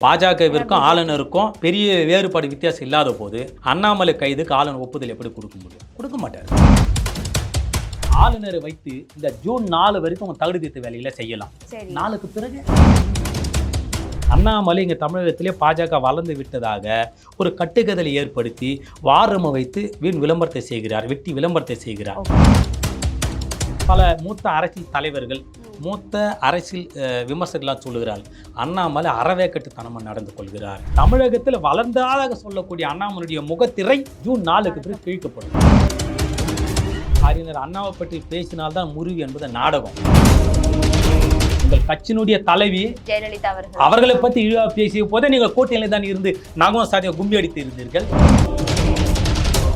பாஜகவிற்கும் ஆளுநருக்கும் பெரிய வேறுபாடு வித்தியாசம் இல்லாத போது அண்ணாமலை கைதுக்கு ஆளுநர் ஒப்புதல் எப்படி கொடுக்க முடியும்? கொடுக்க மாட்டார். ஆளுநரை வைத்து இந்த ஜூன் நாலு வரைக்கும் அவங்க தகுதி திருத்த வேலையில செய்யலாம். நாளுக்கு பிறகு அண்ணாமலை இங்கே தமிழகத்திலே பாஜக வளர்ந்து விட்டதாக ஒரு கட்டுக்கதலை ஏற்படுத்தி வாரம வைத்து வீண் விளம்பரத்தை செய்கிறார் வெட்டி விளம்பரத்தை செய்கிறார். பல மூத்த அரசியல் தலைவர்கள் மூத்த அரசியல் விமர்சகர்களாக சொல்லுகிறார்கள் அண்ணாமலை அறவேக்கட்டுத்தனமாக நடந்து கொள்கிறார். தமிழகத்தில் வளர்ந்ததாக சொல்லக்கூடிய அண்ணாமலையுடைய முகத்திரை ஜூன் நாலுக்கு பிறகு கிழிக்கப்படும். அறிஞர் அண்ணாவை பற்றி பேசினால்தான் முறிவு என்பது நாடகம். உங்கள் கட்சியினுடைய தலைவி ஜெயலலிதா அவர்கள். பற்றி இழிவா பேசிய போதே நீங்கள் கோட்டையில தான் இருந்து நகம் சாதிய கும்பி அடித்து இருந்தீர்கள்.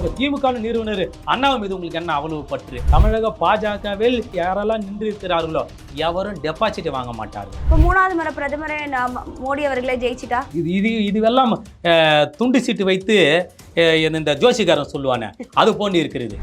இப்ப திமுக நிறுவனர் அண்ணாவை மீது உங்களுக்கு என்ன அவ்வளவு பற்று? தமிழக பாஜகவில் யாரெல்லாம் நின்று இருக்கிறார்களோ எவரும் டெபாசிட் வாங்க மாட்டார்கள். இப்போ மூணாவது முறை பிரதமரே மோடி அவர்களே ஜெயிச்சிட்டா? இது இது இதுவெல்லாம் துண்டு சீட்டு வைத்து இந்த ஜோசிகாரன் சொல்லுவானே அது போன்று இருக்கிறது.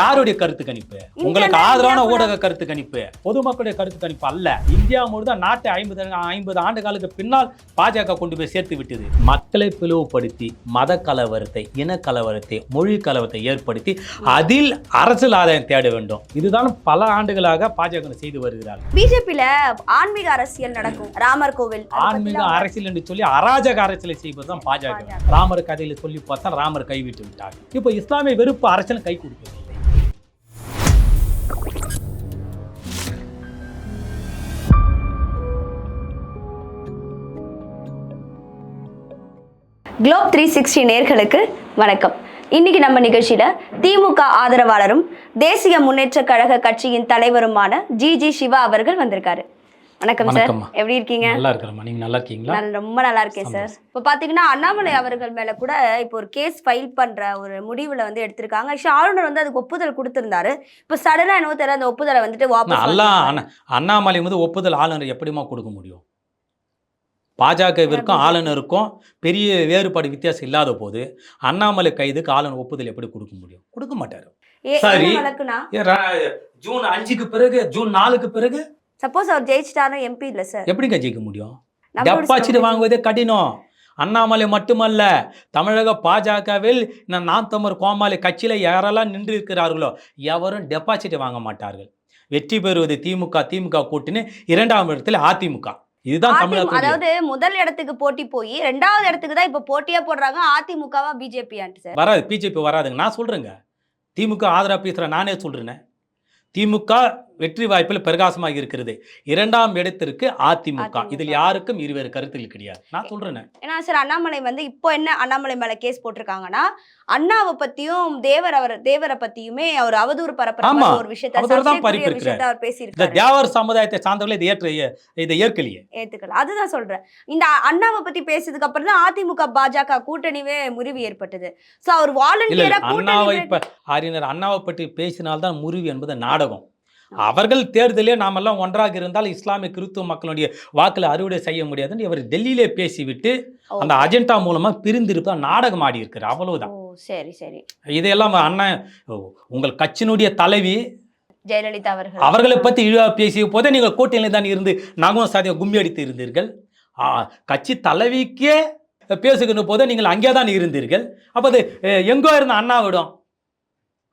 யாருடைய கருத்து கணிப்பு? உங்களுக்கு ஆதரவான ஊடக கருத்து கணிப்பு. பொதுமக்களுடைய கருத்து கணிப்பு அல்ல. இந்தியா முழுவதும் நாட்டை ஐம்பது ஐம்பது ஆண்டு காலத்துக்கு பின்னால் பாஜக கொண்டு போய் சேர்த்து விட்டது. மக்களை பிளவுபடுத்தி மத கலவரத்தை இன கலவரத்தை மொழி கலவரத்தை ஏற்படுத்தி அதில் அரசியல் ஆதாயம் தேட வேண்டும். இதுதான் பல ஆண்டுகளாக பாஜக செய்து வருகிறார்கள். பிஜேபியில ஆன்மீக அரசியல் நடக்கும். ராமர் கோவில் ஆன்மீக அரசியல் என்று சொல்லி அராஜக அரசியலை செய்வதுதான் பாஜக. பாஜக. ராமர் கதையில் சொல்லி பார்த்தா ராமர் கைவிட்டு விட்டார். இப்போ இஸ்லாமிய வெறுப்பு அரசன் கை கொடுக்கிறது குளோப் த்ரீ சிக்ஸ்டி நேர்களுக்கு வணக்கம். இன்னைக்கு நம்ம நிகழ்ச்சியில திமுக ஆதரவாளரும் தேசிய முன்னேற்ற கழக கட்சியின் தலைவருமான ஜி ஜி சிவா அவர்கள் வந்திருக்காரு. வணக்கம் சார். எப்படி இருக்கீங்க? நல்லா இருக்கிறம்மா நீங்க நல்லா இருக்கீங்களா நான் ரொம்ப நல்லா இருக்கேன் சார் இப்போ பாத்தீங்கன்னா அண்ணாமலை அவர்கள் மேல கூட இப்போ ஒரு கேஸ் ஃபைல் பண்ற ஒரு முடிவுல வந்து எடுத்திருக்காங்க. ஆக்சுவலி ஆளுநர் வந்து அதுக்கு ஒப்புதல் கொடுத்திருந்தாரு. இப்போ சடனா என்னவோ தெரியல அந்த ஒப்புதலை வந்துட்டு வாபஸ். அண்ணா அண்ணாமலை வந்து ஒப்புதல் ஆளுநர் எப்படிமா கொடுக்க முடியும்? பாஜகவிற்கும் ஆளுநருக்கும் பெரிய வேறுபாடு வித்தியாசம் இல்லாத போது அண்ணாமலை கைதுக்கு ஆளுநர் ஒப்புதல் எப்படி கொடுக்க முடியும்? கொடுக்க மாட்டாரு. சரி. ஜூன் அஞ்சுக்கு பிறகு ஜூன் நாலுக்கு பிறகு? சப்போஸ் அவர் ஜெயிச்சிட்டாருன்னா எம்பி இல்ல சார் எப்படிங்க ஜெயிக்க முடியும்? ஸ்டோரி- வாங்குவதே கடினம். அண்ணாமலை மட்டுமல்ல தமிழக பாஜகவில் நாம் தமிழ் கோமாளி கட்சியில யாரெல்லாம் நின்று இருக்கிறார்களோ எவரும் டெபாசிட் வாங்க மாட்டார்கள். வெற்றி பெறுவது திமுக திமுக கூட்டணி இரண்டாம் இடத்துல அதிமுக. இதுதான் அதாவது முதல் இடத்துக்கு போட்டி போய் ரெண்டாவது இடத்துக்கு தான் இப்ப போட்டியா போடுறாங்க அதிமுகவா பிஜேபி வராது பிஜேபி வராதுங்க. நான் சொல்றேங்க. திமுக ஆதரவு பேசுற நானே சொல்றேனே. திமுக வெற்றி வாய்ப்பில் பிரகாசமாக இருக்கிறது. இரண்டாம் இடத்திற்கு அதிமுக. இதில் யாருக்கும் இருவேறு கருத்துகள் கிடையாது. நான் சொல்றேனே. ஏன்னா சார் அண்ணாமலை வந்து இப்போ என்ன அண்ணாமலை மேல கேஸ் போட்டிருக்காங்கன்னா அண்ணாவை பத்தியும் தேவர் அவர் தேவரை பத்தியுமே அவர் அவதூறு பரப்புற ஒரு விஷயத்த அவர் பேசியிருக்காரு. தேவர் சமுதாயத்தை சார்ந்தவர்கள் இதை ஏற்ற இதை ஏற்கலையே. ஏத்துக்கலாம் அதுதான் சொல்றேன். இந்த அண்ணாவை பத்தி பேசியதுக்கு அப்புறம் தான் அதிமுக பாஜக கூட்டணிவே முறிவு ஏற்பட்டது. சோ அவர் வாலண்டியரா அண்ணாவை அறிஞர் அண்ணாவை பற்றி பேசினால்தான் முறிவு என்பது நாடகம். அவர்கள் தேர்தலே நாமெல்லாம் ஒன்றாக இருந்தால் இஸ்லாமிய கிறிஸ்துவ மக்களுடைய வாக்குல அறுவடை செய்ய முடியாதுன்னு இவர் டெல்லியிலே பேசிவிட்டு. அந்த அஜெண்டா மூலமா பிரிந்திருப்பா நாடகம் ஆடி இருக்கிறார் அவ்வளவுதான் சரி சரி. இதையெல்லாம் அண்ணன் ஓ, உங்கள் கட்சியினுடைய தலைவி ஜெயலலிதா அவர்கள். அவர்களை பற்றி இழிவா பேசிய போதே நீங்கள் கோட்டையில தான் இருந்து நகம் சாதிய கும்மி அடித்து இருந்தீர்கள். கட்சி தலைவிக்கே பேசுகின்ற போதே நீங்கள் அங்கே தான் இருந்தீர்கள். அப்போ அது அஹ், எங்கோ இருந்த அண்ணாவிடம்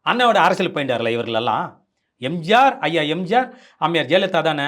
அண்ணாவோட அரசியல் பயின்றார்களா இவர்கள் எல்லாம் எம்ஜிஆர் ஐயா எம்ஜிஆர் அம்மையார் ஜெயலலிதா தானே?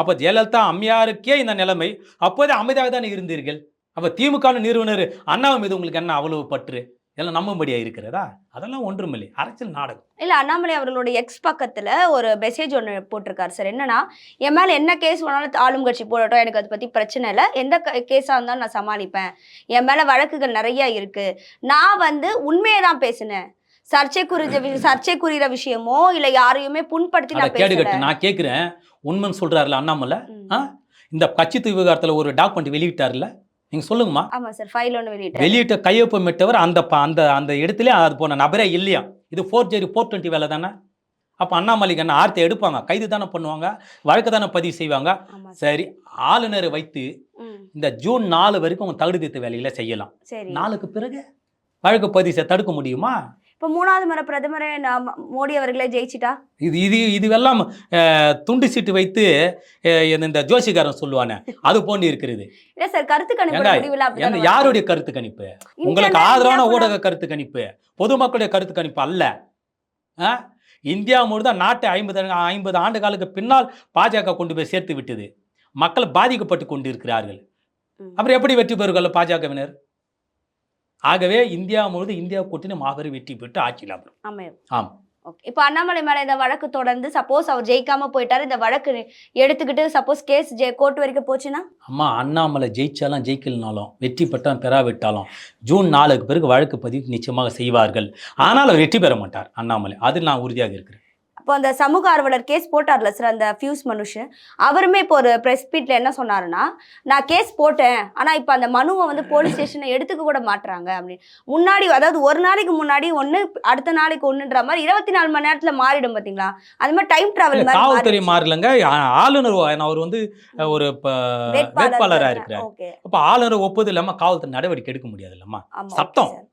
அப்போ ஜெயலலிதா அம்மையாருக்கே இந்த நிலைமை. அப்போதே அமைதியாக தானே இருந்தீர்கள்? அப்போ திமுக நிறுவனர் அண்ணாவை மீது உங்களுக்கு என்ன அவ்வளவு பற்று? எல்லாம் நம்பும்படியா இருக்கிறதா? அதெல்லாம் ஒன்றுமில்லை. அரசியல் நாடகம். இல்ல அண்ணாமலை அவர்களுடைய எக்ஸ் பக்கத்துல ஒரு மெசேஜ் ஒன்று போட்டிருக்காரு சார். என்னன்னா என் மேல என்ன கேஸ் வேணாலும் ஆளும் கட்சி போடட்டும். எனக்கு அதை பத்தி பிரச்சனை இல்லை. எந்த கேஸா இருந்தாலும் நான் சமாளிப்பேன். என் மேல வழக்குகள் நிறைய இருக்கு. நான் வந்து உண்மையை தான் பேசினேன். சர்ச்சைக்குரிய சர்ச்சைக்குரிய விஷயமோ இல்ல யாரையுமே புண்படுத்தி நான் கேடுகட்டு நான் கேட்குறேன் உண்மைன்னு சொல்றாருல அண்ணாமலை? இந்த கட்சி விவகாரத்துல ஒரு டாக்குமெண்ட் வெளியிட்டார்ல நீங்க சொல்லுங்கம்மா. ஆமா சார் ஃபைல் ஒன்று வெளியிட்டேன் வெளியிட்ட கையொப்பமிட்டவர் அந்த அந்த அந்த இடத்துல அது போன நபரே இல்லையா? இது ஃபோர் ஜெரி ஃபோர் டுவெண்ட்டி வேலை தானே? அப்போ அண்ணாமலைக்கு என்ன ஆர்த்தி எடுப்பாங்க? கைது தானே பண்ணுவாங்க? வழக்கு தானே பதிவு செய்வாங்க? சார். ஆளுநரை வைத்து இந்த ஜூன் நாலு வரைக்கும் அவங்க தகுதி திருத்த வேலையில செய்யலாம். நாளுக்கு பிறகு வழக்கு பதிவு தடுக்க முடியுமா? இப்போ மூணாவது முறை பிரதமரே மோடி அவர்களே ஜெயிச்சிட்டா? இது இது இதுவெல்லாம் துண்டு சீட்டு வைத்து இந்த ஜோசிகாரன் சொல்லுவானே அது போன்று இருக்கிறது இல்ல சார் கருத்து கணிப்பு யாருடைய கருத்து கணிப்பு? உங்களுக்கு ஆதரவான ஊடக கருத்து கணிப்பு பொதுமக்களுடைய கருத்து கணிப்பு அல்ல? இந்தியா முழுதான் நாட்டை ஐம்பது ஐம்பது ஆண்டு காலுக்கு பின்னால் பாஜக கொண்டு போய் சேர்த்து விட்டது. மக்கள் பாதிக்கப்பட்டு கொண்டிருக்கிறார்கள். ம். அப்புறம் எப்படி வெற்றி பெறுகள் பாஜகவினர்? ஆகவே இந்தியா முழுவதும் இந்தியா கூட்டணி மாபெரும் வெற்றி பெற்று ஆட்சியில் அமரும் அமையும் ஆம் ஓகே. இப்போ அண்ணாமலை மேல இந்த வழக்கு தொடர்ந்து சப்போஸ் அவர் ஜெயிக்காம போயிட்டாரு இந்த வழக்கு எடுத்துக்கிட்டு சப்போஸ் கேஸ் கோர்ட் வரைக்கும் போச்சுன்னா? அம்மா அண்ணாமலை ஜெயிச்சாலும் ஜெயிக்கலனாலும் வெற்றி பெற்றாலும் பெறாவிட்டாலும் ஜூன் நாலுக்கு பிறகு வழக்கு பதிவு நிச்சயமாக செய்வார்கள். ஆனால் அவர் வெற்றி பெற மாட்டார் அண்ணாமலை. அதில் நான் உறுதியாக இருக்கிறேன். அப்போ அந்த சமூக ஆர்வலர் கேஸ் போட்டார்ல சார் அந்த ஃபியூஸ் மனுஷன். அவருமே இப்போ ஒரு ப்ரெஸ் மீட்ல என்ன சொன்னாருன்னா நான் கேஸ் போட்டேன் ஆனா இப்போ அந்த மனுவை வந்து போலீஸ் ஸ்டேஷனை எடுத்துக்க கூட மாட்றாங்க அப்படின்னு. முன்னாடி அதாவது ஒரு நாளைக்கு முன்னாடி ஒன்று அடுத்த நாளைக்கு ஒன்றுன்ற மாதிரி இருபத்தி நாலு மணி நேரத்துல மாறிடும் பாத்தீங்களா? அது மாதிரி டைம் டிராவல் காவல்துறை மாறலங்க. ஆளுநர் அவர் வந்து ஒரு ப- வேட்பாளரா இருக்கிறார். அப்ப ஆளுநர் ஒப்புதல் இல்லாம காவல்துறை நடவடிக்கை எடுக்க முடியாது இல்லம்மா ஆமா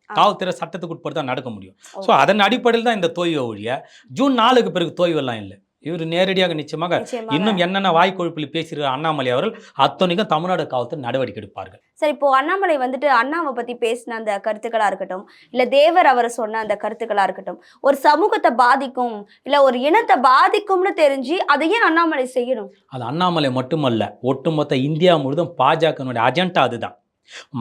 காவல்துறை சட்டத்துக்கு உட்பட்டு தான் நடக்க முடியும். ஸோ அதன் அடிப்படையில் தான் இந்த தோய்வை ஒழிய ஜூன் நாலுக்கு பிறகு தோய்வெல்லாம் இல்லை. இவர் நேரடியாக நிச்சயமாக நிச்சயமாக. இன்னும் என்னென்ன வாய்க்கொழுப்பில் பேசுகிற அண்ணாமலை அவர்கள் அத்தனைக்கும் தமிழ்நாடு காவல்துறை நடவடிக்கை எடுப்பார்கள். சரி இப்போ அண்ணாமலை வந்துட்டு அண்ணாவை பத்தி பேசின அந்த கருத்துக்களா இருக்கட்டும் இல்ல தேவர் அவர் சொன்ன அந்த கருத்துக்களா இருக்கட்டும் ஒரு சமூகத்தை பாதிக்கும் இல்ல ஒரு இனத்தை பாதிக்கும்னு தெரிஞ்சு அதை ஏன் அண்ணாமலை செய்யணும்? அது அண்ணாமலை மட்டுமல்ல ஒட்டுமொத்த இந்தியா முழுதும் பாஜகனுடைய அஜெண்டா அதுதான்.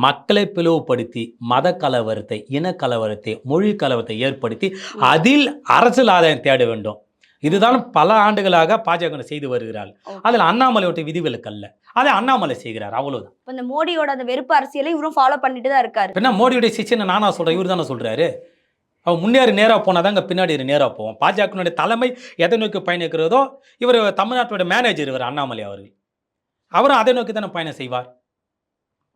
மக்களை பிளவுபடுத்தி மத கலவரத்தை இன கலவரத்தை மொழி கலவரத்தை ஏற்படுத்தி அதில் அரசியல் ஆதாயம் தேட வேண்டும். இதுதான் பல ஆண்டுகளாக பாஜக செய்து வருகிறார் Okay. அதில் அண்ணாமலையோட விதிவிலக்கு அல்ல. அதை அண்ணாமலை செய்கிறார். அவ்வளவுதான். இந்த மோடியோட அந்த வெறுப்பு அரசியலை இவரும் ஃபாலோ பண்ணிட்டு தான் இருக்காரு. பின்ன மோடியுடைய சிஷியனை நானா சொல்றேன் இவர் தானே சொல்றாரு? அவன் முன்னேறி நேராக போனாதாங்க பின்னாடி நேராக போவோம் பாஜகனுடைய தலைமை எதை நோக்கி பயணிக்கிறதோ இவர் தமிழ்நாட்டோட மேனேஜர் இவர் அண்ணாமலை அவர்கள். அவரும் அதை நோக்கி தானே பயணம் செய்வார்?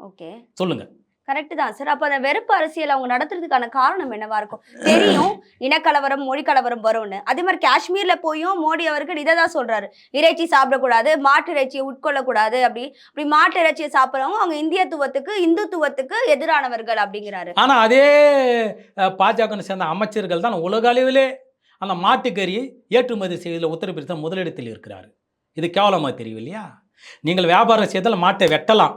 ஓகே. சொல்லுங்க. கரெக்ட் தான் சார். அப்ப அந்த வெறுப்பு அரசியல் அவங்க நடத்துறதுக்கான காரணம் என்னவா இருக்கும்? தெரியும் இனக்கலவரம் மொழி கலவரம் வரும்னு. அதே மாதிரி காஷ்மீர்ல போயும் மோடி அவர்கள் இதை தான் சொல்றாரு. இறைச்சி சாப்பிடக்கூடாது மாட்டு இறைச்சியை உட்கொள்ளக்கூடாது அப்படி. அப்படி மாட்டு இறைச்சியை சாப்பிட்றவங்க அவங்க இந்தியத்துவத்துக்கு இந்துத்துவத்துக்கு எதிரானவர்கள் அப்படிங்கிறாரு. ஆனா அதே பாஜக சேர்ந்த அமைச்சர்கள் தான் உலக அளவிலே அந்த மாட்டுக்கறியை ஏற்றுமதி செய்வதில் உத்தரப்பிரதேசம் முதலிடத்தில் இருக்கிறார். இது கேவலமாக தெரியும் இல்லையா நீங்கள் வியாபாரம் செய்தால் மாட்டை வெட்டலாம்.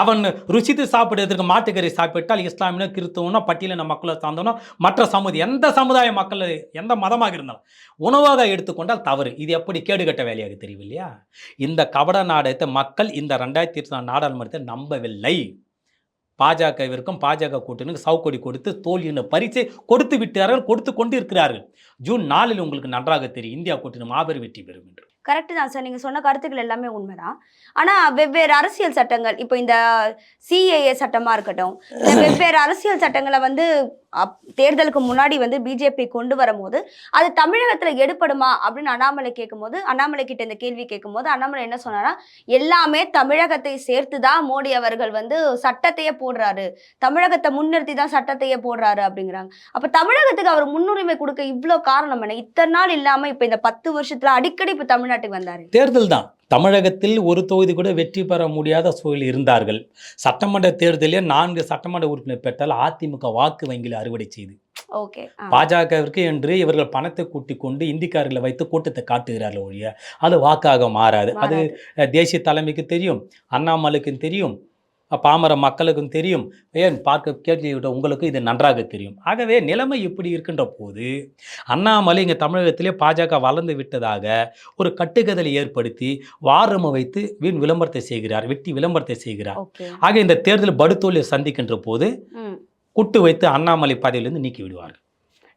அவன் ருசித்து சாப்பிடுறதுக்கு மாட்டுக்கறி சாப்பிட்டால் இஸ்லாமியனோ கிறிஸ்தவனோ பட்டியலின மக்களை சார்ந்தனோ மற்ற சமுதாயம் எந்த சமுதாய மக்கள் எந்த மதமாக இருந்தாலும் உணவாக எடுத்துக்கொண்டால் தவறு. இது எப்படி கேடுகட்ட வேலையாக தெரியும் இல்லையா இந்த கபட நாடகத்தை மக்கள் இந்த ரெண்டாயிரத்தி இருபத்தி நாடாளுமன்றத்தை நம்பவில்லை. பாஜகவிற்கும் பாஜக கூட்டணிக்கு சவுக்கொடி கொடுத்து தோல்வியின் பரிசை கொடுத்து விட்டார்கள் கொடுத்து கொண்டு இருக்கிறார்கள் ஜூன் நாலில் உங்களுக்கு நன்றாக தெரியும். இந்தியா கூட்டணி மாபெரும் வெற்றி பெறும் என்று. கரெக்ட் தான் சார் நீங்க சொன்ன கருத்துக்கள் எல்லாமே உண்மைதான். ஆனா வெவ்வேறு அரசியல் சட்டங்கள் இப்போ இந்த சிஏஏ சட்டமா இருக்கட்டும் இந்த வெவ்வேறு அரசியல் சட்டங்களை வந்து தேர்தலுக்கு முன்னாடி வந்து பிஜேபி கொண்டு வரும்போது அது தமிழகத்துல எடுப்படுமா அப்படின்னு அண்ணாமலை கேட்கும்போது அண்ணாமலை கிட்ட இந்த கேள்வி கேட்கும்போது அண்ணாமலை என்ன சொன்னாரா எல்லாமே தமிழகத்தை சேர்த்து தான் மோடி அவர்கள் வந்து சட்டத்தையே போடுறாரு. தமிழகத்தை முன்னிறுத்தி தான் சட்டத்தையே போடுறாரு அப்படிங்கிறாங்க. அப்ப தமிழகத்துக்கு அவர் முன்னுரிமை கொடுக்க இவ்ளோ காரணம் என்ன? இத்தனை நாள் இல்லாம இப்ப இந்த பத்து வருஷத்துல அடிக்கடி இப்ப தமிழ்நாட்டுக்கு வந்தாரு. தேர்தல் தான். தமிழகத்தில் ஒரு தொகுதி கூட வெற்றி பெற முடியாத சூழல் இருந்தார்கள். சட்டமன்ற தேர்தலிலே நான்கு சட்டமன்ற உறுப்பினர் பெற்றால் அதிமுக வாக்கு வங்கியில் அறுவடை செய்து. பாஜகவிற்கு என்று இவர்கள் பணத்தை கூட்டிக் கொண்டு இந்திக்காரர்களை வைத்து கூட்டத்தை காட்டுகிறார்கள் ஒழிய அது வாக்காக மாறாது. அது தேசிய தலைமைக்கு தெரியும் அண்ணாமலைக்கும் தெரியும் பாமர மக்களுக்கும் தெரியும். ஏன்? பார்க்க கேட்க உங்களுக்கு இது நன்றாக தெரியும். ஆகவே நிலைமை இப்படி இருக்கின்ற போது அண்ணாமலை இங்கே தமிழகத்திலே பாஜக வளர்ந்து விட்டதாக ஒரு கட்டுக்கதலை ஏற்படுத்தி வாரம வைத்து வீண் விளம்பரத்தை செய்கிறார் வெட்டி விளம்பரத்தை செய்கிறார். ஆக இந்த தேர்தல் படுதோல்வியை சந்திக்கின்ற போது குட்டு வைத்து அண்ணாமலை பதவியிலிருந்து நீக்கி விடுவார்கள்.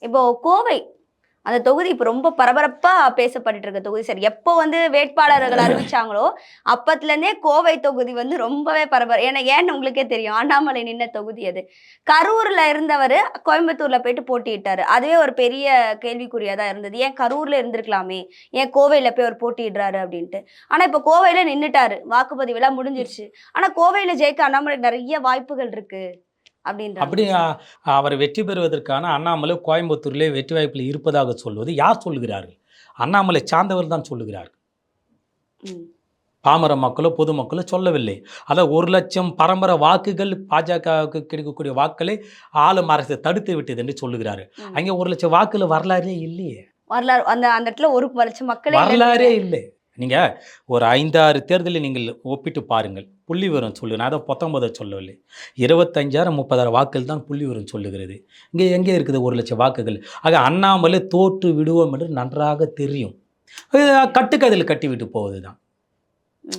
இப்போ கோவை அந்த தொகுதி இப்போ ரொம்ப பரபரப்பா பேசப்பட்டு இருக்க தொகுதி. சார் எப்போ வந்து வேட்பாளர்கள் அறிவிச்சாங்களோ அப்பத்துல இருந்தே கோவை தொகுதி வந்து ரொம்பவே பரபர ஏன்னா ஏன்னு உங்களுக்கே தெரியும். அண்ணாமலை நின்ன தொகுதி அது. கரூர்ல இருந்தவர் கோயம்புத்தூர்ல போயிட்டு போட்டியிட்டாரு. அதுவே ஒரு பெரிய கேள்விக்குறியா தான் இருந்தது. ஏன் கரூர்ல இருந்திருக்கலாமே? ஏன் கோவையில போய் அவர் போட்டியிடுறாரு அப்படின்ட்டு. ஆனா இப்போ கோவையில நின்றுட்டாரு வாக்குப்பதிவு எல்லாம் முடிஞ்சிருச்சு. ஆனா கோவையில ஜெயிக்க அண்ணாமலைக்கு நிறைய வாய்ப்புகள் இருக்கு. அப்படின்ற அப்படி அவர் வெற்றி பெறுவதற்கான அண்ணாமலை கோயம்புத்தூரிலே வெற்றி வாய்ப்பில் இருப்பதாக சொல்வது யார் சொல்லுகிறார்கள்? அண்ணாமலை சார்ந்தவர் தான் சொல்லுகிறார்கள். ம். பாமர மக்களோ பொதுமக்களோ சொல்லவில்லை. அதாவது ஒரு லட்சம் பரம்பரை வாக்குகள் பாஜகவுக்கு கிடைக்கக்கூடிய வாக்களை ஆளும் அரசு தடுத்து விட்டது என்று சொல்லுகிறாரு. அங்கே ஒரு லட்சம் வாக்குல வரலாறே இல்லையே. வரலாறு அந்த அந்த இடத்துல ஒரு லட்சம் மக்களே வரலாறே இல்லை. நீங்கள் ஒரு ஐந்தாறு தேர்தலை நீங்கள் ஒப்பிட்டு பாருங்கள். புள்ளி விவரம் சொல்லு நான் அதை பத்தொன்பதை சொல்லவில்லை. இருபத்தஞ்சாயிரம் முப்பதாயிரம் வாக்குகள் தான் புள்ளி விவரம் சொல்லுகிறது. இங்கே எங்கே இருக்குது ஒரு லட்சம் வாக்குகள்? ஆக அண்ணாமலை தோற்று விடுவோம் என்று நன்றாக தெரியும். கட்டுக்கதில் கட்டி விட்டு போவது தான்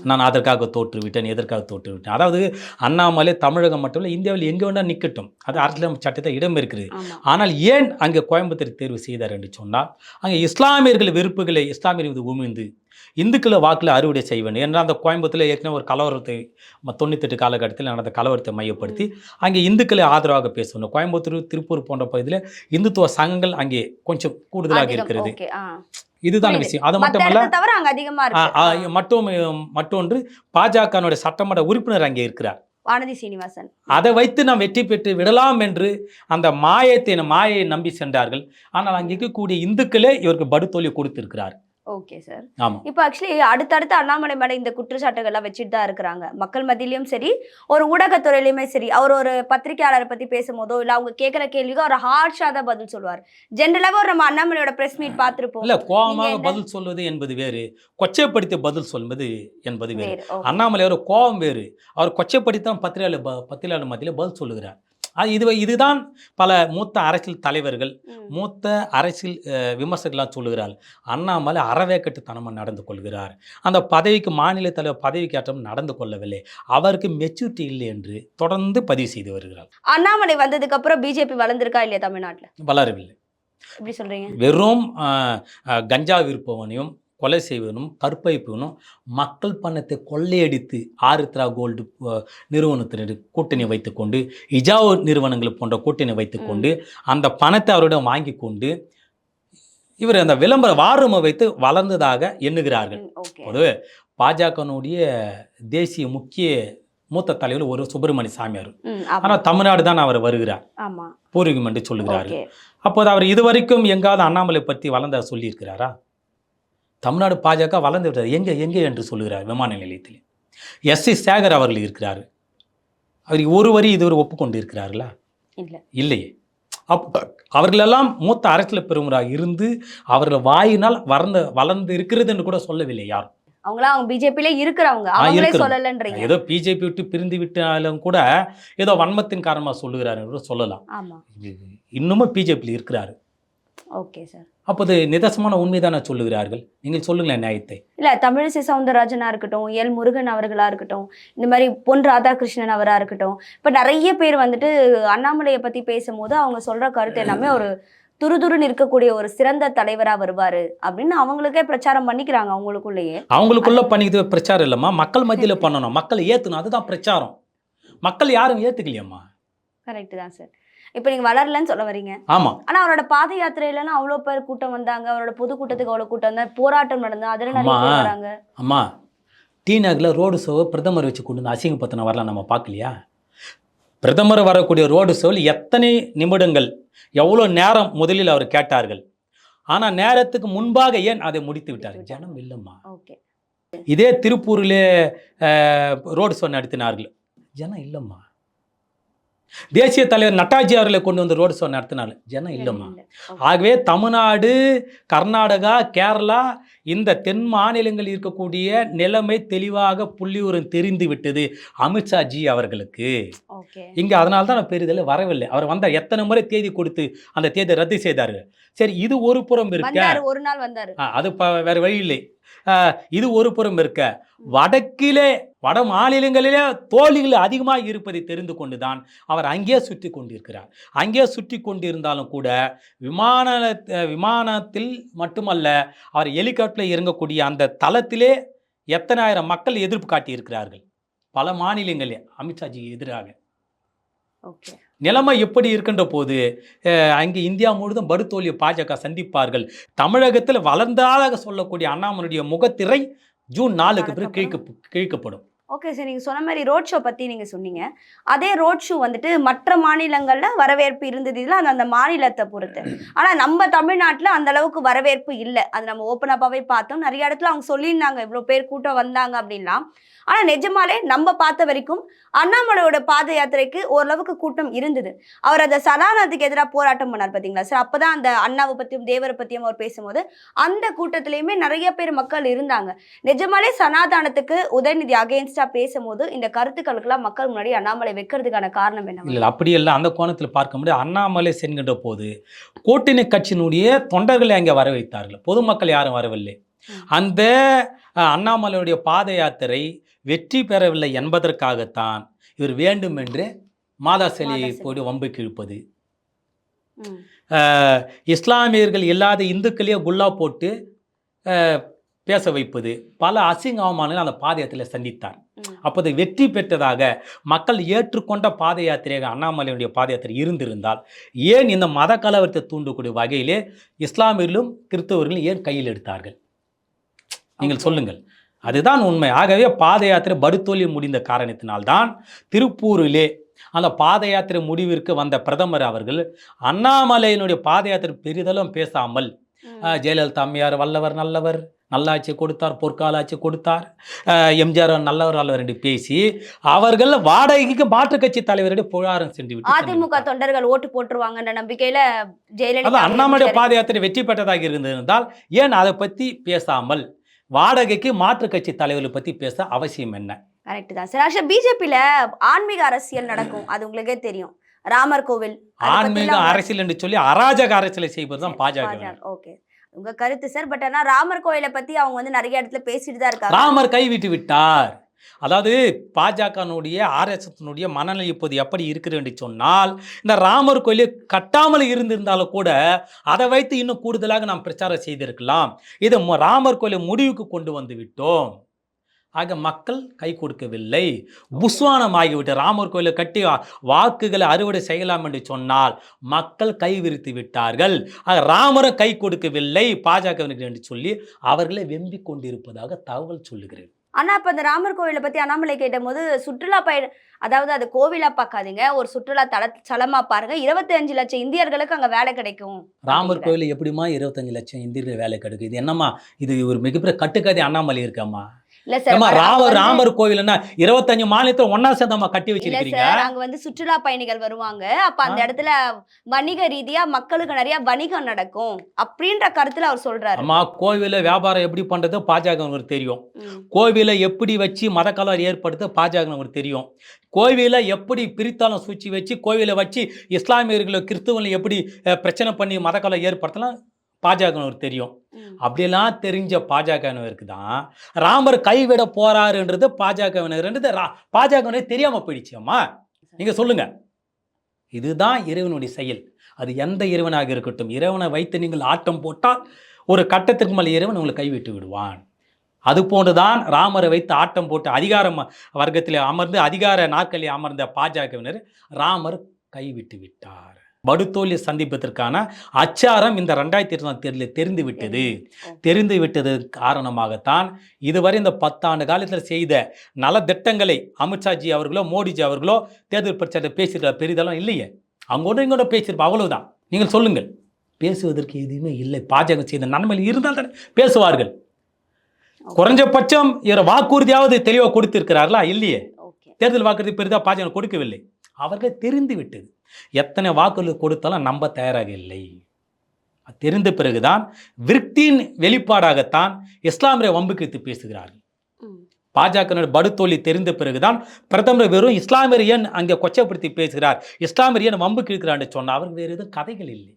நான் அதற்காக தோற்று விட்டேன் எதற்காக தோற்று விட்டேன் அதாவது அண்ணாமலை தமிழகம் மட்டும் இல்லை இந்தியாவில் எங்கே வேணால் நிற்கட்டும் அது அரசியல் சட்டத்தை இடம் இருக்கிறது ஆனால் ஏன் அங்கே கோயம்புத்தூர் தேர்வு செய்தார் என்று சொன்னால் அங்கே இஸ்லாமியர்கள் விருப்புகளை இஸ்லாமியர் மீது உமிழ்ந்து இந்துக்களை வாக்கில் அறுவடை செய்வேன் என்றால் அந்த கோயம்புத்தூரில் ஏற்கனவே ஒரு கலவரத்தை தொண்ணூத்தெட்டு காலகட்டத்தில் நடந்த கலவரத்தை மையப்படுத்தி அங்கே இந்துக்களை ஆதரவாக பேசணும். கோயம்புத்தூர் திருப்பூர் போன்ற பகுதியில் இந்துத்துவ சங்கங்கள் அங்கே கொஞ்சம் கூடுதலாக. இருக்கிறது. இதுதான. விஷயம். அது மட்டுமல்ல. மட்டும் மற்றொன்று பாஜகனுடைய சட்டமன்ற உறுப்பினர் அங்கே இருக்கிறார். வானதி சீனிவாசன். அதை வைத்து நாம் வெற்றி பெற்று விடலாம் என்று அந்த மாயத்தை மாயை நம்பி சென்றார்கள். ஆனால் அங்கே இருக்கக்கூடிய இந்துக்களே இவருக்கு படுதோல்வி கொடுத்திருக்கிறார். ஓகே சார் இப்போ ஆக்சுவலி அடுத்தடுத்து அண்ணாமலை மேல இந்த குற்றச்சாட்டுகள்லாம் வச்சுட்டு தான் இருக்கிறாங்க. மக்கள் மத்தியிலயும் சரி ஒரு ஊடகத்துறையிலுமே சரி அவர் ஒரு பத்திரிகையாளரை பத்தி பேசும்போதோ இல்ல அவங்க கேட்குற கேள்விக்கோ அவர் ஹார்ஷா தான் பதில் சொல்லுவார். ஜென்ரலாவே ஒரு நம்ம அண்ணாமலையோட பிரஸ் மீட் பார்த்திருப்போம். இல்ல கோபமாக பதில் சொல்வது என்பது வேறு. கொச்சைப்படுத்தி பதில் சொல்வது என்பது வேறு. வேறு okay. அண்ணாமலை அவர் கோபம் வேறு. அவர் கொச்சைப்படுத்தான் பத்திரிகையாளர் ப- பத்திரிகையாளர் மத்தியில் பதில் சொல்லுகிறார். அது இது இதுதான் பல மூத்த அரசியல் தலைவர்கள். மூத்த அரசியல் அஹ், விமர்சகர்களாக சொல்லுகிறார் அண்ணாமலை அறவேக்கட்டுத்தனமாக நடந்து கொள்கிறார். அந்த பதவிக்கு மாநில தலைவர் பதவிக்கு ஏற்றம் நடந்து கொள்ளவில்லை. அவருக்கு மெச்சூரிட்டி இல்லை என்று தொடர்ந்து பதிவு செய்து வருகிறார். அண்ணாமலை வந்ததுக்கு அப்புறம் பிஜேபி வளர்ந்துருக்கா இல்லையா தமிழ்நாட்டுல? வளரவில்லை. எப்படி சொல்றீங்க? வெறும் கஞ்சா விற்பவனையும் கொலை செய்வனும் கற்பழிப்பவனும் மக்கள் பணத்தை கொள்ளையடித்து ஆருத்ரா கோல்டு நிறுவனத்தினர் கூட்டணி வைத்துக்கொண்டு இஜாவோ நிறுவனங்கள் போன்ற கூட்டணி வைத்துக்கொண்டு அந்த பணத்தை அவரிடம் வாங்கி கொண்டு இவர் அந்த விளம்பர வாரமை வைத்து வளர்ந்ததாக எண்ணுகிறார்கள். பொதுவே பாஜகனுடைய தேசிய முக்கிய மூத்த தலைவர் ஒரு சுப்பிரமணிய சாமியார். ஆனால் தமிழ்நாடு தான் அவர் வருகிறார். பூர்வீகம் என்று சொல்லுகிறார்கள். அப்போது அவர் இதுவரைக்கும் எங்காவது அண்ணாமலை பற்றி வளர்ந்த சொல்லியிருக்கிறாரா? தமிழ்நாடு பாஜக வளர்ந்து விட்டார் எங்கே எங்கே என்று சொல்லுகிறார் விமான நிலையத்தில். எஸ் சி சேகர் அவர்கள் இருக்கிறார். அவர் ஒரு வரி இதுவரை ஒப்புக்கொண்டு இருக்கிறார்களா இல்ல. இல்லையே. அப் அவர்களெல்லாம் மூத்த அரசியல் பெருமராக இருந்து அவர்கள் வாயினால் வளர்ந்து வளர்ந்து இருக்கிறது என்று கூட சொல்லவில்லை யாரும். அவங்களாம் அவங்க பிஜேபியில இருக்கிறவங்க. அவங்களே. சொல்லலன்றீங்க. ஏதோ பிஜேபி விட்டு பிரிந்து விட்டாலும் கூட ஏதோ வன்மத்தின் காரணமாக சொல்லுகிறார் சொல்லலாம். இன்னமும் பிஜேபியில் இருக்கிறார். ஓகே சார் அப்போது நிதர்சமான உண்மைதானே சொல்லுகிறார்கள். நீங்கள் சொல்லுங்களேன் நியாயத்தை. இல்ல தமிழிசை சவுந்தரராஜனா இருக்கட்டும் எல் முருகன் அவர்களா இருக்கட்டும் இந்த மாதிரி பொன் ராதாகிருஷ்ணன் அவரா இருக்கட்டும் இப்ப நிறைய பேர் வந்துட்டு அண்ணாமலையை பத்தி பேசும்போது அவங்க சொல்ற கருத்து எல்லாமே ஒரு துருதுருன்னு இருக்கக்கூடிய ஒரு சிறந்த தலைவரா வருவாரு அப்படின்னு அவங்களுக்கே பிரச்சாரம் பண்ணிக்கிறாங்க அவங்களுக்குள்ளேயே. அவங்களுக்குள்ள பண்ணிக்கிறது பிரச்சாரம் இல்லைம்மா. மக்கள் மத்தியில் பண்ணணும். மக்கள் ஏற்றணும் அதுதான் பிரச்சாரம். மக்கள் யாரும் ஏற்றுக்கலையம்மா கரெக்ட் தான் சார் இப்போ நீங்க வளரலன்னு சொல்ல வரீங்க. ஆமாம் ஆனா அவரோட பாத யாத்திரையிலலாம் அவ்வளோ பேர் கூட்டம் வந்தாங்க. அவரோட பொதுக்கூட்டத்துக்கு அவ்வளோ கூட்டம் வந்தா போராட்டம் நடந்தா அதுல நிறைய வராங்க. அம்மா டி நகரில் ரோடு ஷோவை பிரதமர் வச்சு கொண்டு வந்து அசிங்கப்படுத்தின வரலாம் நம்ம பார்க்கலையா? பிரதமர் வரக்கூடிய ரோடு ஷோவில் எத்தனை நிமிடங்கள் எவ்வளோ நேரம் முதலில் அவர் கேட்டார்கள்? ஆனால் நேரத்துக்கு முன்பாக ஏன் அதை முடித்து விட்டார்? ஜனம் இல்லைம்மா. ஓகே. இதே திருப்பூரிலே ரோடு ஷோ நடத்தினார்கள். ஜனம் இல்லைம்மா. தேசிய தலைவர் நட்டாஜி அவர்களை கொண்டு வந்து ரோடு ஷோ நடத்தினார். ஜனம் இல்லைம்மா. ஆகவே தமிழ்நாடு கர்நாடகா கேரளா இந்த தென் மாநிலங்களில் இருக்கக்கூடிய நிலைமை தெளிவாக புள்ளியூரம் தெரிந்து விட்டது அமித்ஷாஜி அவர்களுக்கு. இங்கே அதனால தான் நான் பெரிதில் வரவில்லை. அவர் வந்தார் எத்தனை முறை தேதி கொடுத்து அந்த தேதியை ரத்து செய்தார்கள் சரி இது ஒரு புறம் இருக்க? வந்தாரு ஒரு நாள் வந்தாரு. ஆ, அது வேற வழி இல்லை. இது ஒரு புறம் இருக்க. வடக்கிலே வட மாநிலங்களிலே தோழிகள் அதிகமாக இருப்பதை தெரிந்து கொண்டுதான் அவர் அங்கே சுற்றி கொண்டிருக்கிறார். அங்கே சுற்றி கொண்டிருந்தாலும் கூட விமான விமானத்தில் மட்டுமல்ல அவர் ஹெலிகாப்டரில் இறங்கக்கூடிய அந்த தளத்திலே எத்தனாயிரம் மக்கள் எதிர்ப்பு காட்டியிருக்கிறார்கள். பல மாநிலங்களில் அமித்ஷாஜிக்கு எதிராக. நிலைமை எப்படி இருக்கின்ற போது அங்கே இந்தியா முழுவதும் படுதோல்வியை பாஜக சந்திப்பார்கள். தமிழகத்தில் வளர்ந்ததாக சொல்லக்கூடிய அண்ணாமலையுடைய முகத்திரை ஜூன் நாலுக்கு பிறகு கிழிக்க கிழிக்கப்படும். ஓகே சார் நீங்க சொன்ன மாதிரி ரோட் ஷோ பத்தி நீங்க சொன்னீங்க. அதே ரோட் ஷோ வந்துட்டு மற்ற மாநிலங்கள்ல வரவேற்பு இருந்தது இதுல அந்த அந்த மாநிலத்தை பொறுத்து. ஆனா நம்ம தமிழ்நாட்டுல அந்த அளவுக்கு வரவேற்பு இல்லை. அது நம்ம ஓப்பன் அப்பாவே பார்த்தோம். நிறைய இடத்துல அவங்க சொல்லியிருந்தாங்க இவ்வளவு பேர் கூட்டம் வந்தாங்க அப்படின்லாம். ஆனா நிஜமாலே நம்ம பார்த்த வரைக்கும் அண்ணாமலையோட பாத யாத்திரைக்கு ஓரளவுக்கு கூட்டம் இருந்தது. அவர் அந்த சனாதனத்துக்கு எதிராக போராட்டம் பண்ணார் பாத்தீங்களா? சார் அப்பதான் அந்த அண்ணாவை பத்தியும் தேவரை பத்தியும் அவர் பேசும்போது அந்த கூட்டத்திலயுமே நிறைய பேர் மக்கள் இருந்தாங்க. நிஜமாலே சனாதனத்துக்கு உதயநிதி அகேன்ஸ்டா பேசும்போது இந்த கருத்துக்களுக்கெல்லாம் மக்கள் முன்னாடி அண்ணாமலை வைக்கிறதுக்கான காரணம் என்ன? இல்லை அப்படி இல்லை. அந்த கோணத்தில் பார்க்க முடியாது. அண்ணாமலை சென்கின்ற போது கூட்டணி கட்சியினுடைய தொண்டர்களை அங்கே வர வைத்தார்கள் பொதுமக்கள் யாரும் வரவில்லை. அந்த அண்ணாமலையுடைய பாத யாத்திரை வெற்றி பெறவில்லை என்பதற்காகத்தான் இவர் மாதா சிலையை மாதா சிலை. போய் வம்புக்கு இழுப்பது இஸ்லாமியர்கள் இல்லாத இந்துக்களையே குல்லா போட்டு பேச வைப்பது பல அசிங்க அவமானங்கள் அந்த பாத யாத்திரையில் சந்தித்தார். அப்போது வெற்றி பெற்றதாக மக்கள் ஏற்றுக்கொண்ட பாத யாத்திரையாக அண்ணாமலையுடைய பாத யாத்திரை இருந்திருந்தால் ஏன் இந்த மத கலவரத்தை தூண்டக்கூடிய வகையிலே இஸ்லாமியர்களும் கிறிஸ்தவர்களும் ஏன் கையில் எடுத்தார்கள் நீங்கள். சொல்லுங்கள் அதுதான் உண்மை ஆகவே பாத யாத்திரை படுத்தோல்வி முடிந்த காரணத்தினால்தான் திருப்பூரிலே அந்த பாத யாத்திரை முடிவிற்கு வந்த பிரதமர் அவர்கள் அண்ணாமலையினுடைய பாத யாத்திரை பெரிதலும் பேசாமல் ஜெயலலிதா அம்மையார் வல்லவர் நல்லவர் நல்லாட்சி கொடுத்தார் பொற்கால ஆட்சி கொடுத்தார் எம்ஜிஆர் நல்லவர் நல்லவர் என்று பேசி அவர்கள் வாடகைக்கு மாற்றுக் கட்சி தலைவருடைய புகாரம் சென்று அதிமுக. தொண்டர்கள் ஓட்டு போட்டுருவாங்கன்ற நம்பிக்கையில ஜெயலலிதா அண்ணாமலை பாத யாத்திரை வெற்றி பெற்றதாக இருந்திருந்தால் ஏன் அதை பத்தி பேசாமல் வாடகைக்கு மாற்றுக் கட்சி தலைவர்களை பத்தி பேச அவசியம் என்ன? கரெக்ட் தான். சார் ஆக்சுவலா பிஜேபியில ஆன்மீக அரசியல் நடக்கும். அது உங்களுக்கே தெரியும். ராமர் கோவில் ஆன்மீக அரசியல் என்று சொல்லி அராஜக அரசியலை செய்வது தான் பாஜக ஓகே உங்க கருத்து சார் பட் ஆனா ராமர் கோயிலை பத்தி அவங்க வந்து நிறைய இடத்துல பேசிட்டு தான் இருக்காங்க. ராமர் கைவிட்டு விட்டார். அதாவது பாஜகனுடைய ஆர்எஸ்எஸ்னுடைய மனநிலை இப்போது எப்படி இருக்குது என்று சொன்னால் இந்த ராமர் கோயிலை கட்டாமல் இருந்திருந்தாலும் கூட அதை வைத்து இன்னும் கூடுதலாக நாம் பிரச்சாரம் செய்திருக்கலாம். இது ராமர் கோயிலை முடிவுக்கு கொண்டு வந்து விட்டோம். ஆக மக்கள் கை கொடுக்கவில்லை. புஸ்வானம் ஆகிவிட்டு ராமர் கோயிலை கட்டி வாக்குகளை அறுவடை செய்யலாம் என்று சொன்னால் மக்கள் கை விரித்து விட்டார்கள். ஆக ராமரை கை கொடுக்கவில்லை பாஜகவினருக்கு என்று சொல்லி அவர்களை வெம்பிக் கொண்டிருப்பதாக தகவல் சொல்லுகிறது. ஆனா அப்ப அந்த ராமர் கோவிலை பத்தி அண்ணாமலை கேட்டபோது சுற்றுலா பயண அதாவது அது கோவிலா பார்க்காதீங்க. ஒரு சுற்றுலா தல தலமா பாருங்க. இருபத்தி அஞ்சு லட்சம் இந்தியர்களுக்கு அங்க வேலை கிடைக்கும். ராமர். கோயிலில் எப்படிமா இருபத்தஞ்சு லட்சம் இந்தியர்கள் வேலை கிடைக்கும்? இது என்னம்மா? இது ஒரு மிகப்பெரிய கட்டுக்கதை அண்ணாமலை இருக்காம்மா? இல்ல ராமர் ராமர் கோயில்னா இருபத்தஞ்சு மாநிலத்தில் ஒன்னா சேர்ந்தம்மா கட்டி வச்சிருக்கீங்க சார் அங்க வந்து சுற்றுலா பயணிகள் வருவாங்க. அப்ப அந்த. இடத்துல வணிக ரீதியா மக்களுக்கு நிறைய வணிகம் நடக்கும் அப்படின்ற கருத்துல அவர் சொல்றாரு. அம்மா கோவில வியாபாரம் எப்படி பண்றது பாஜகவுக்கு தெரியும். கோவிலை எப்படி வச்சு மத கலர் ஏற்படுத்த பாஜகவுக்கு தெரியும். கோவிலை எப்படி பிரித்தாலும் சூழ்ச்சி வச்சு கோவிலை வச்சு இஸ்லாமியர்களை கிறிஸ்துவங்களை எப்படி பிரச்சனை பண்ணி மத கலர் ஏற்படுத்தலாம்? பாஜகவுக்கு தெரியும். அப்படியெல்லாம் தெரிஞ்ச பாஜகவினருக்கு தான் ராமர் கைவிட போறாருன்றது பாஜகவினர்ன்றது பாஜகவினர் தெரியாம போயிடுச்சு அம்மா நீங்க சொல்லுங்க. இதுதான் இறைவனுடைய செயல். அது எந்த இறைவனாக இருக்கட்டும் இறைவனை வைத்து நீங்கள் ஆட்டம் போட்டால் ஒரு கட்டத்திற்கு மேலே இறைவன் உங்களை கைவிட்டு விடுவான். அது போன்றுதான் ராமரை வைத்து ஆட்டம் போட்டு அதிகார ம- வர்க்கத்தில் அமர்ந்து அதிகார நாட்களில் அமர்ந்த பாஜகவினர் ராமர் கைவிட்டு விட்டார். படுத்தோல்வி சந்திப்பதற்கான அச்சாரம் இந்த ரெண்டாயிரத்தி இருபத்தி தேர்தலில் தெரிந்து விட்டது தெரிந்து விட்டது காரணமாகத்தான் இதுவரை இந்த பத்தாண்டு காலத்தில் செய்த நலத்திட்டங்களை அமித்ஷாஜி அவர்களோ மோடிஜி அவர்களோ தேர்தல் பிரச்சாரத்தை பேசியிருக்க பெரிதெல்லாம் இல்லையே. அங்கோட இங்கோட பேசியிருப்பா அவ்வளவுதான். நீங்கள் சொல்லுங்கள். பேசுவதற்கு எதுவுமே இல்லை. பாஜக செய்த நன்மையில் இருந்தால் தானே பேசுவார்கள். குறைஞ்சபட்சம் இவர் வாக்குறுதியாவது தெளிவாக கொடுத்திருக்கிறார்களா? இல்லையே. தேர்தல் வாக்குறுதி பெரிதாக பாஜக கொடுக்கவில்லை. அவர்கள் தெரிந்து விட்டது எத்தனை வாக்குறுதி கொடுத்தாலும் நம்ப தயாராக இல்லை தெரிந்த பிறகுதான் விருத்தியின் வெளிப்பாடாகத்தான் இஸ்லாமிய வம்புக்கு பேசுகிறார்கள். ம். பாஜக படுத்தோல்வி தெரிந்த பிறகுதான் பிரதமர் வெறும் இஸ்லாமியர் ஏன் அங்கே கொச்சைப்படுத்தி பேசுகிறார்? இஸ்லாமியர் ஏன் வம்புக்கு இருக்கிறான்னு சொன்னால் அவருக்கு வேறு எதுவும் கதைகள் இல்லை.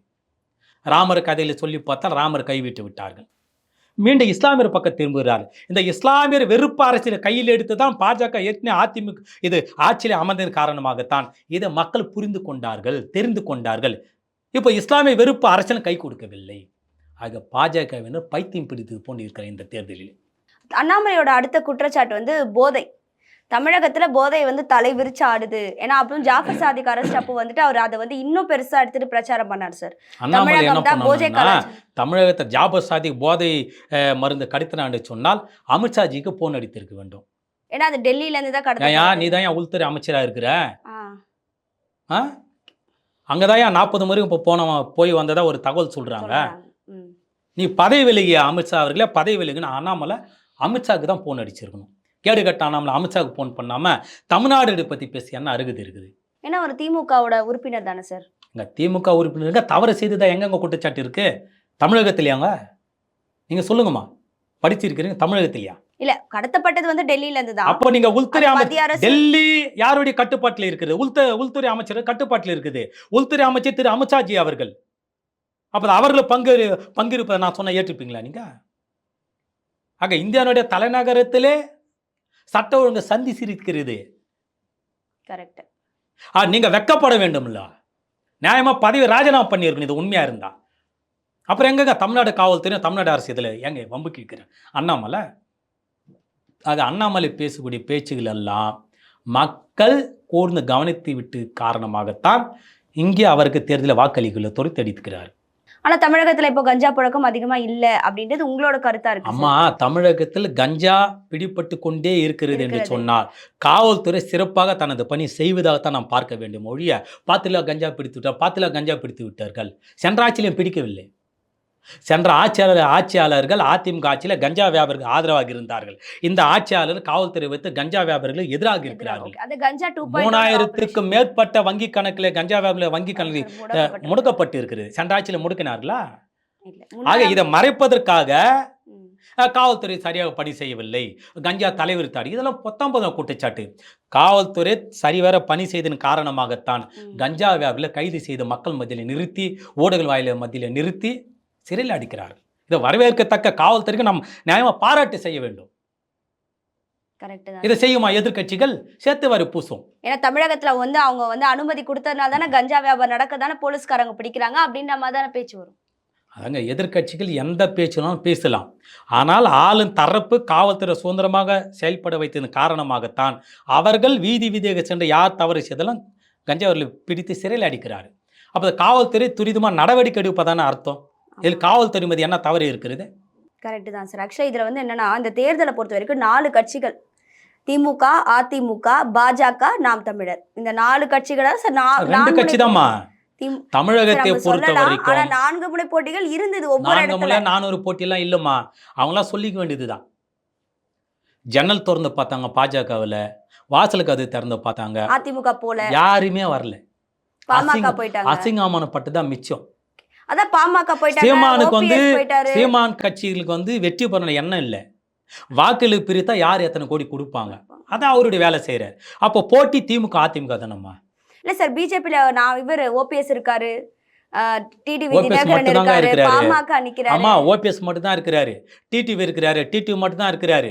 ராமர் கதையில் சொல்லி பார்த்தால் ராமர் கைவிட்டு விட்டார்கள். மீண்டும் இஸ்லாமியர் பக்கம் திரும்புகிறார் இந்த இஸ்லாமியர் வெறுப்பு அரசியலை கையில் எடுத்து தான் பாஜக ஏற்கனவே அதிமுக இது ஆட்சியில் அமர்ந்ததன் காரணமாகத்தான் இதை மக்கள் புரிந்து கொண்டார்கள் தெரிந்து கொண்டார்கள். இப்போ இஸ்லாமிய வெறுப்பு அரசியல் கை கொடுக்கவில்லை. ஆக பாஜகவினர் பைத்தியம் பிடித்தது போன்று இருக்கிற இந்த தேர்தலில். அண்ணாமலையோட அடுத்த குற்றச்சாட்டு வந்து போதை. தமிழகத்துல போதை வந்து தலை விரிச்சு ஆடுது. ஏன்னா அப்புறம் ஜாஃபர் சாதிக் அரெஸ்ட் அப்போ வந்துட்டு அவர் அதை வந்து இன்னும் பெருசா எடுத்துட்டு பிரச்சாரம் பண்ணார் சார். தமிழகம் தான் கலாச்சாரம் தமிழகத்தை ஜாபர் சாதிக் போதை மருந்து கடத்தினான்னு சொன்னால் அமித்ஷாஜிக்கு போன் அடித்திருக்க வேண்டும். ஏன்னா அது டெல்லியில இருந்து தான் கடத்த ஏன் நீ தான் உள்துறை அமைச்சரா இருக்கிற? ஆ, அங்கதான் ஏன் நாற்பது முறை இப்போ போனவன் போய் வந்ததா ஒரு தகவல் சொல்றாங்க. ம். நீ பதவி விலகிய அமித்ஷா அவர்களே பதவி விலகுன்னு அண்ணாமலை அமித்ஷாக்கு தான் ஃபோன் அடிச்சிருக்கணும். கேடு கட்ட அண்ணாமலை அமித்ஷாவுக்கு ஃபோன் பண்ணாம தமிழ்நாடு பத்தி பேசி என்ன அருகுது இருக்குது? ஏன்னா ஒரு திமுகவோட உறுப்பினர் தானே சார் இங்க திமுக உறுப்பினர்கள் தவறு செய்ததா எங்கெங்க குற்றச்சாட்டு இருக்கு? தமிழகத்திலையாங்க? நீங்க சொல்லுங்கம்மா. படிச்சிருக்கிறீங்க தமிழகத்திலையா? இல்ல கடத்தப்பட்டது வந்து டெல்லியில இருந்து தான். அப்போ நீங்க உள்துறை அமைச்சர் டெல்லி யாருடைய கட்டுப்பாட்டில் இருக்குது? உள்த உள்துறை அமைச்சர் கட்டுப்பாட்டில் இருக்குது. உள்துறை அமைச்சர் திரு அமித்ஷாஜி அவர்கள். அப்போ அவர்கள் பங்கு பங்கிருப்பதை நான் சொன்ன ஏற்றுப்பீங்களா நீங்க? ஆக இந்தியாவுடைய தலைநகரத்திலே சட்ட ஒழுங்கு சந்தி சிரிக்கிறது கரெக்ட் ஆ நீங்க வெக்கப்பட வேண்டும்ல நியாயமா பதவி ராஜினாமா பண்ணியிருக்கணும் இது உண்மையா இருந்தா. அப்புறம் எங்கங்க தமிழ்நாடு காவல்துறை தமிழ்நாடு அரசு இதில் எங்க வம்பு கேட்குறேன் அண்ணாமலை? ஆக அண்ணாமலை பேசக்கூடிய பேச்சுகள் எல்லாம் மக்கள் கூர்ந்து கவனித்து விட்டு காரணமாகத்தான் இங்கே அவருக்கு தேர்தலில் வாக்களிகளை துரைத்தடிக்கிறார். ஆனா தமிழகத்துல இப்போ கஞ்சா புழக்கம் அதிகமா இல்ல அப்படின்றது உங்களோட கருத்தா இருக்கு அம்மா தமிழகத்தில் கஞ்சா பிடிபட்டு கொண்டே இருக்கிறது என்று. சொன்னால் காவல்துறை சிறப்பாக தனது பணி செய்வதாகத்தான் நாம் பார்க்க வேண்டும். ஒழிய பாத்திலா கஞ்சா பிடித்து விட்டார் பாத்திலா கஞ்சா பிடித்து விட்டார்கள். சென்ற ஆட்சியிலும் பிடிக்கவில்லை. சென்ற ஆட்சியாளர் ஆட்சியாளர்கள் அதிமுக ஆட்சியில் கஞ்சா வியாபாரிகள் ஆதரவாக இருந்தார்கள். இந்த ஆட்சியாளர் காவல்துறை வைத்து கஞ்சா வியாபாரிகள் எதிராக இருக்கிறார்கள். டூ மூணாயிரத்துக்கும் மேற்பட்ட வங்கி கணக்கில் கஞ்சா வியாபார வங்கி கணக்கில் முடக்கப்பட்டு இருக்கிறது சென்ற ஆட்சியில் முடுக்கினார்களா? ஆக இதை மறைப்பதற்காக காவல்துறை சரியாக பணி செய்யவில்லை. கஞ்சா தலைவர் தாடி. இதெல்லாம் பத்தொன்பதாம் குற்றச்சாட்டு காவல்துறை சரிவர பணி செய்ததன் காரணமாகத்தான் கஞ்சா வியாபாரில் கைது செய்து மக்கள் மத்தியில் நிறுத்தி ஊடக வாயில மத்தியில் நிறுத்தி சிறையில் அடிக்கிறார்கள். இதை வரவேற்கத்தக்க காவல்துறைக்கு நாம் நியாயமா பாராட்டு செய்ய வேண்டும். இதை செய்யுமா எதிர்க்கட்சிகள்? சேர்த்து வரி பூசும் ஏன்னா தமிழகத்துல வந்து அவங்க வந்து அனுமதி கொடுத்ததுனால தானே கஞ்சா வியாபாரம் நடக்க தானே போலீஸ்காரங்க பிடிக்கிறாங்க அப்படின்ற மாதிரி தானே பேச்சு வரும். அதங்க எதிர்க்கட்சிகள் எந்த பேச்சினாலும் பேசலாம். ஆனால் ஆளும் தரப்பு காவல்துறை சுதந்திரமாக செயல்பட வைத்ததன் காரணமாகத்தான் அவர்கள் வீதி வீதியாக சென்று யார் தவறு செய்தாலும் கஞ்சாவர்களை பிடித்து சிறையில் அடிக்கிறார் அப்போ காவல்துறை துரிதமாக நடவடிக்கை எடுப்பதான அர்த்தம்? இதில் காவல்துறை மீது என்ன தவறு இருக்கிறது? கரெக்ட் தான் சார் ஆக்சுவலா இதுல வந்து என்னன்னா இந்த தேர்தலை பொறுத்த வரைக்கும் நாலு கட்சிகள் திமுக அதிமுக பாஜக நாம் தமிழர். இந்த நாலு கட்சிகளா சார் நா- ரெண்டு நான்கு கட்சி தான்மா திம்- தமிழகத்தை பொறுத்த வரைக்கும் நான்கு முனை போட்டிகள் இருந்தது ஒவ்வொரு நான்கு முறை நானூறு போட்டியெல்லாம் இல்லைம்மா. அவங்களாம் சொல்லிக்க வேண்டியதுதான். ஜன்னல் திறந்து பார்த்தாங்க பாஜகவில் வாசலுக்கு அது திறந்து பார்த்தாங்க. அதிமுக போல. யாருமே வரல. அசிங்காமனப்பட்டு தான் மிச்சம். அதான் பாமக போயிட்டாங்க சீமானுக்கு வந்து போயிட்டாரு. சீமான் கட்சிகளுக்கு வந்து வெற்றி பெறணும் எண்ணம் இல்லை. வாக்குகள் பிரித்தா யார் எத்தனை கோடி கொடுப்பாங்க? அதான் அவருடைய வேலை செய்கிறார் அப்போ போட்டி திமுக அதிமுக தானம்மா? இல்ல சார் பிஜேபில நான் இவர் ஓபிஎஸ் இருக்காரு. டிடிவி தினகரன் இருக்காரு இருக்கிறாரு. பாமக நிக்கிறாரு. ஆமா ஓபிஎஸ் மட்டும் தான் இருக்கிறாரு டிடிவி இருக்கிறாரு டிடிவி மட்டும் தான் இருக்கிறாரு.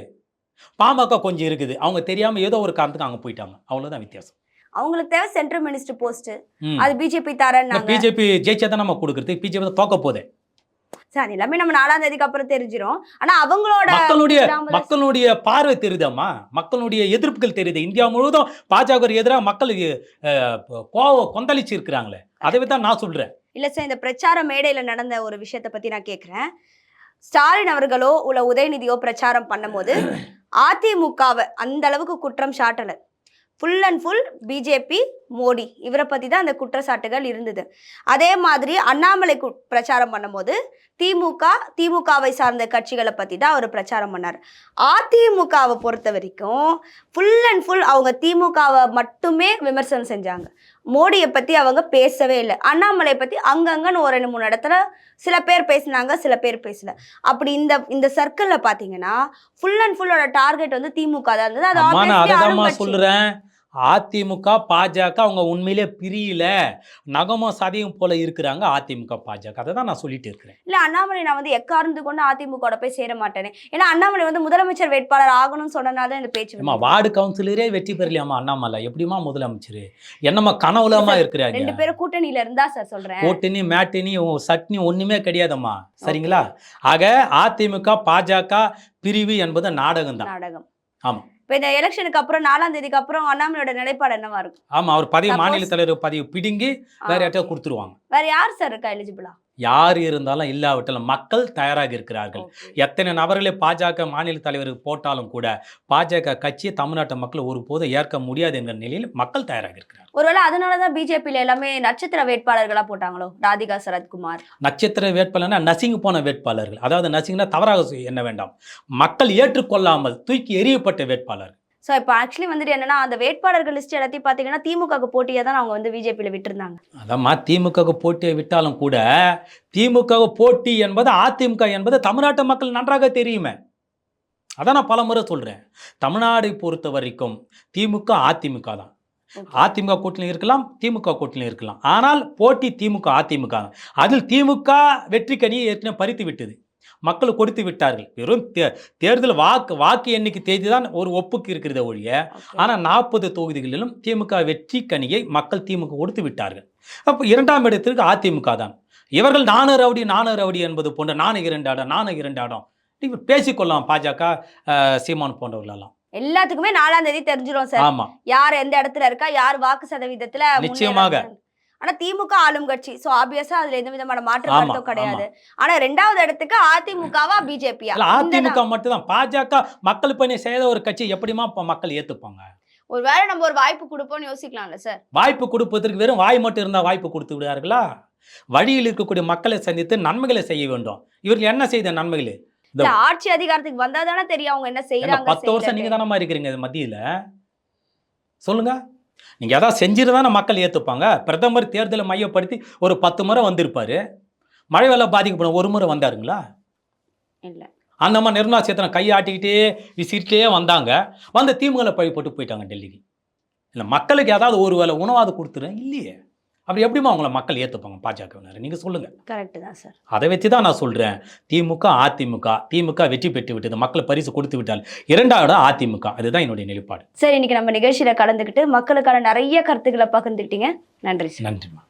பாமக கொஞ்சம் இருக்குது. அவங்க தெரியாம ஏதோ ஒரு காரணத்துக்கு அங்க போயிட்டாங்க. அவ்வளவுதான் வித்தியாசம். அவங்களுக்கு தேவை சென்ட்ரல் மினிஸ்டர் போஸ்ட். அது பிஜேபி தரேன்னாங்க. பிஜேபி ஜெயிச்சா தான் நம்ம கொடுக்குறது. பிஜேபி தோக்க போதே சார் எல்லாமே நம்ம நாலாம் தேதிக்கு அப்புறம் தெரிஞ்சிரும். ஆனா அவங்களோட மக்களுடைய மக்களுடைய பார்வை தெரியுதாம்மா? மக்களுடைய எதிர்ப்புகள் தெரியுது. இந்தியா முழுவதும் பாஜக எதிராக மக்கள் கோவம் கொந்தளிச்சு இருக்கிறாங்களே அதை தான் நான் சொல்றேன். இல்ல சார் இந்த பிரச்சார மேடையில நடந்த ஒரு விஷயத்தை பத்தி நான் கேக்குறேன். ஸ்டாலின் அவர்களோ உள்ள உதயநிதியோ பிரச்சாரம் பண்ணும்போது அதிமுகவை அந்த அளவுக்கு குற்றம் சாட்டல. Full and full BJP Modi இவரை பத்தி தான் அந்த குற்றச்சாட்டுகள் இருந்தது. அதே மாதிரி அண்ணாமலை கு- பிரச்சாரம் பண்ணும்போது திமுக திமுகவை சார்ந்த கட்சிகளை பத்தி தான் அவர் பிரச்சாரம் பண்ணார். அதிமுகவை பொறுத்த வரைக்கும் ஃபுல் அண்ட் ஃபுல் அவங்க திமுகவை மட்டுமே விமர்சனம் செஞ்சாங்க. மோடியை பத்தி அவங்க பேசவே இல்லை. அண்ணாமலை பத்தி அங்கங்கன்னு ஒரு ரெண்டு மூணு இடத்துல சில பேர் பேசினாங்க சில பேர் பேசல. அப்படி இந்த இந்த சர்க்கிள்ல பாத்தீங்கன்னா ஃபுல் அண்ட் ஃபுல்லோட டார்கெட் வந்து திமுக தான் இருந்தது. அது அம்மா அதிமுக பாஜக அவங்க உண்மையிலே பிரியல. நகமும் சதையும் போல இருக்கிறாங்க அதிமுக பாஜக. அதை தான் நான் சொல்லிட்டு இருக்கிறேன். இல்ல அண்ணாமலை நான் வந்து எக்காரணத்து கொண்டு அதிமுக போய் சேர மாட்டேனே? ஏன்னா அண்ணாமலை வந்து முதலமைச்சர் வேட்பாளர் ஆகணும்னு சொன்னனால இந்த பேச்சு. வார்டு கவுன்சிலரே வெற்றி பெறலையாம்மா அண்ணாமலை. எப்படிமா முதலமைச்சர்? என்னம்மா கனவுலமா இருக்கிறாங்க? ரெண்டு பேரும் கூட்டணியில இருந்தா சார் சொல்றேன். ஓட்டுனி மேட்டினி சட்னி ஒண்ணுமே கிடையாதம்மா. சரிங்களா? ஆக அதிமுக பாஜக பிரிவு என்பது நாடகம் தான் நாடகம். ஆமா. இப்ப இந்த எலெக்ஷனுக்கு அப்புறம் நாலாம் தேதிக்கு அப்புறம் அண்ணாமலையோட நிலைப்பாடு என்னவா இருக்கும்? ஆமா அவர் பதவி மாநில தலைவர் பதவி பிடுங்கி வேற. யார்ட்டையோ கொடுத்துருவாங்க. வேற யார் சார் இருக்கா எலிஜிபிளா யார் இருந்தாலும் இல்லாவிட்டாலும் மக்கள் தயாராக இருக்கிறார்கள். எத்தனை நபர்களை பாஜக மாநில தலைவருக்கு போட்டாலும் கூட பாஜக கட்சியை தமிழ்நாட்டு மக்கள் ஒருபோதும் ஏற்க முடியாது என்கிற நிலையில் மக்கள் தயாராக இருக்கிறார் ஒருவேளை அதனாலதான் பிஜேபியில எல்லாமே நட்சத்திர வேட்பாளர்களா போட்டாங்களோ? ராதிகா சரத்குமார். நட்சத்திர வேட்பாளர்னா நசிங்கு போன வேட்பாளர்கள். அதாவது நசிங்னா தவறாக எண்ண வேண்டாம். மக்கள் ஏற்றுக்கொள்ளாமல் தூக்கி எறியப்பட்ட வேட்பாளர் ஸோ இப்போ ஆக்சுவலி வந்துட்டு என்னன்னா அந்த வேட்பாளர்கள் லிஸ்ட் எல்லாத்தையும் பார்த்தீங்கன்னா திமுகவுக்கு போட்டியை தான் அவங்க வந்து பிஜேபியில் விட்டுருந்தாங்க. அதம்மா திமுகவுக்கு போட்டியை விட்டாலும் கூட திமுக போட்டி என்பது அதிமுக என்பது தமிழ்நாட்டு மக்கள் நன்றாக தெரியுமே. அதான் நான் பலமுறை சொல்றேன். தமிழ்நாடை பொறுத்த வரைக்கும் திமுக அதிமுக தான். அதிமுக கூட்டணியும் இருக்கலாம் திமுக கூட்டணியும் இருக்கலாம். ஆனால் போட்டி திமுக அதிமுக அதில் திமுக வெற்றி கனியை ஏற்கனவே பறித்து விட்டது. மக்கள் கொடுத்து விட்டார்கள். வெறும் தேர்தல் வாக்கு வாக்கு எண்ணிக்கை தேதி தான் ஒரு ஒப்புக்கு இருக்கிறத ஒழிய ஆனால் நாற்பது தொகுதிகளிலும் திமுக வெற்றி கனியை மக்கள் திமுக கொடுத்து விட்டார்கள். அப்போ இரண்டாம் இடத்திற்கு அதிமுக தான். இவர்கள் நானு ரவுடி நானு ரவுடி என்பது போன்ற நானு இரண்டு இடம் நானு இரண்டு இடம் இப்படி பேசிக்கொள்ளலாம் பாஜக சீமான் போன்றவர்களெல்லாம். எல்லாத்துக்குமே நாலாம் தேதி தெரிஞ்சிடும் சார். ஆமா. யார் எந்த இடத்துல இருக்கா யார் வாக்கு சதவீதத்துல நிச்சயமாக. ஆனா திமுக ஆளும் கட்சி. சோ ஆப்வியஸா அதுல எந்த விதமான மாற்று ஆமா, கருத்தும் கிடையாது. ஆனா ரெண்டாவது இடத்துக்கு அதிமுகவா பிஜேபியா? அதிமுக மட்டும்தான். பாஜக மக்கள் பணி செய்த ஒரு கட்சி எப்படிமா மக்கள் ஏத்துப்பாங்க? ஒருவேளை நம்ம ஒரு வாய்ப்பு கொடுப்போம்னு யோசிக்கலாம்ல சார் வாய்ப்பு கொடுப்பதற்கு வெறும் வாய் மட்டும் இருந்தால் வாய்ப்பு கொடுத்து விடுவார்களா? வழியில் இருக்கக்கூடிய மக்களை சந்தித்து நன்மைகளை செய்ய வேண்டும். இவர்கள் என்ன செய்த நன்மைகள்? ஆட்சி அதிகாரத்துக்கு வந்தா தானே தெரியும் அவங்க என்ன செய்யறாங்க பத்து வருஷம் நீங்க தானமா இருக்கிறீங்க மத்தியில? சொல்லுங்க. நீங்க ஏதாவது செஞ்சிருந்தானே மக்கள் ஏத்துப்பாங்க. பிரதமர் தேர்தலை மையப்படுத்தி ஒரு பத்து முறை வந்திருப்பாரு. மழை வெள்ளம் பாதிக்கப்படும் ஒரு முறை வந்தாருங்களா? இல்ல. அந்த மாதிரி நிர்மலா சீதாராமன் கை ஆட்டிக்கிட்டே விசிறிட்டே வந்தாங்க. வந்து திமுகவில் பழி போட்டு போயிட்டாங்க டெல்லிக்கு. இல்லை மக்களுக்கு ஏதாவது ஒரு வேளை உணவாது கொடுத்துறேன் இல்லையே. அப்படி எப்படிமா அவங்கள மக்கள் ஏற்றுப்பாங்க பாஜகவினர். நீங்கள் சொல்லுங்கள் கரெக்ட் தான் சார். அதை வச்சு தான் நான் சொல்கிறேன் திமுக அதிமுக. திமுக வெற்றி பெற்று விட்டது. மக்கள் பரிசு கொடுத்து விட்டால். இரண்டாவது அதிமுக. அதுதான் என்னுடைய நிலைப்பாடு. சரி இன்னைக்கு நம்ம நிகழ்ச்சியில கலந்துக்கிட்டு மக்களுக்கான நிறைய கருத்துக்களை பகிர்ந்துக்கிட்டீங்க. நன்றி சார். நன்றிம்மா.